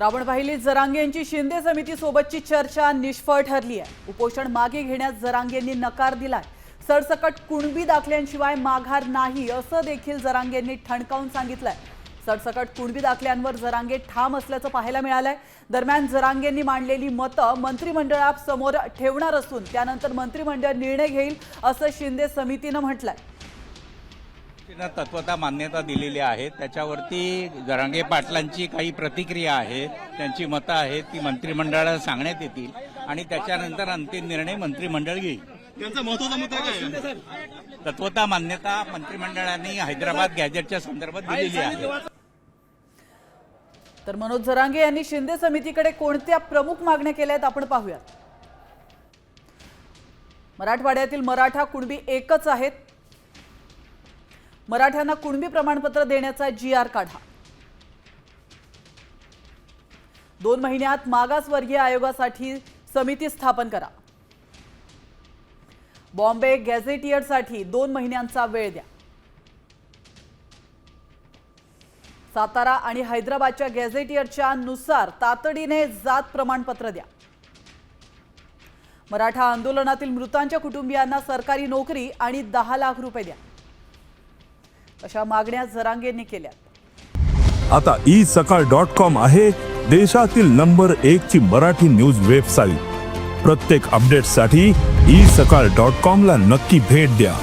रावण पाहिली जरांगे यांची शिंदे समिती सोबतची चर्चा निष्फळ ठरली आहे. उपोषण मागे घेण्यास जरांगेंनी नकार दिलाय. सरसकट कुणबी दाखल्यांशिवाय माघार नाही असं देखील जरांगेंनी ठणकावून सांगितलंय. सरसकट कुणबी दाखल्यांवर जरांगे ठाम असल्याचं पाहायला मिळालंय. दरम्यान जरांगेंनी मांडलेली मतं मंत्रिमंडळात समोर ठेवणार असून त्यानंतर मंत्रिमंडळ निर्णय घेईल असं शिंदे समितीनं म्हटलंय. तिनं तत्वता मान्यता दिलेली आहे. त्याच्यावरती जरांगे पाटलांची काही प्रतिक्रिया आहे. त्यांची मतं आहेत ती मंत्रिमंडळाला सांगण्यात येतील. आणि त्याच्यानंतर अंतिम निर्णय मंत्रिमंडळ घेईल. त्यांचा महत्त्वाचा मुद्दा काय? तत्वता मान्यता मंत्रिमंडळाने हैदराबाद गॅजेटच्या संदर्भात दिलेली आहे. तर मनोज जरांगे यांनी शिंदे समितीकडे कोणत्या प्रमुख मागण्या केल्या आहेत आपण पाहूयात. मराठवाड्यातील मराठा कुणबी एकच आहेत. मराठ्यांना कुणबी प्रमाणपत्र देण्याचा जी आर काढा. दोन महिन्यात मागासवर्गीय आयोगासाठी समिती स्थापन करा. बॉम्बे गॅझेटियरसाठी दोन महिन्यांचा वेळ द्या. सातारा आणि हैदराबादच्या गॅझेटियरच्या नुसार तातडीने जात प्रमाणपत्र द्या. मराठा आंदोलनातील मृतांच्या कुटुंबियांना सरकारी नोकरी आणि दहा लाख रुपये द्या. अशा मागण्या जरांगेंनी केल्या. आता ई सकाळ डॉट कॉम आहे देशातील नंबर एक ची मराठी न्यूज वेबसाईट प्रत्येक अपडेटसाठी ई सकाळ डॉट कॉम ला नक्की भेट द्या.